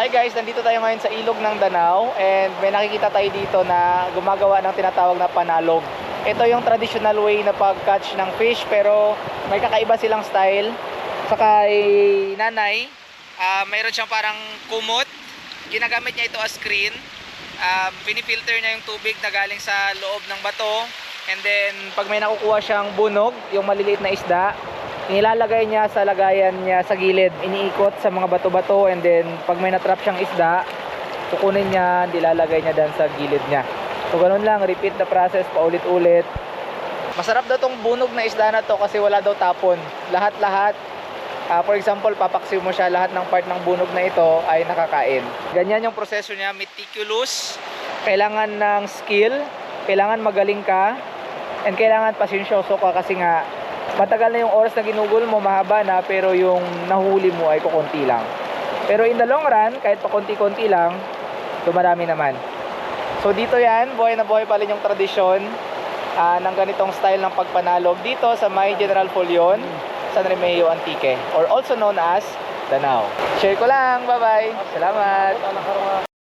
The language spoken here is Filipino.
Hi guys, nandito tayo ngayon sa ilog ng Danau and may nakikita tayo dito na gumagawa ng tinatawag na panalog. Ito yung traditional way na pag-catch ng fish pero may kakaiba silang style. Sa kay nanay, ah, mayroon siyang parang kumot. Ginagamit niya ito as screen. Um, pinifilter niya yung tubig na galing sa loob ng bato. And then, pag may nakukuha siyang bunog, yung maliliit na isda, nilalagay niya sa lagayan niya sa gilid. Iniikot sa mga bato-bato and then pag may natrap siyang isda, kukunin niya, nilalagay niya dan sa gilid niya. So ganun lang, repeat the process paulit-ulit. Masarap daw tong bunog na isda na to kasi wala daw tapon. Lahat-lahat, ah, for example, papaksiw mo siya, lahat ng part ng bunog na ito ay nakakain. Ganyan yung proseso niya, meticulous. Kailangan ng skill, kailangan magaling ka, and kailangan pasensyoso ka kasi nga matagal na yung oras na ginugol mo, mahaba na, pero yung nahuli mo ay kukunti lang. Pero in the long run, kahit pa konti-konti lang, dumarami naman. So dito yan, buhay na buhay pa rin yung tradisyon ah, ng ganitong style ng pagpanalog dito sa May General Folion, San Remeo Antique, or also known as Danao. Share ko lang, bye-bye. Salamat.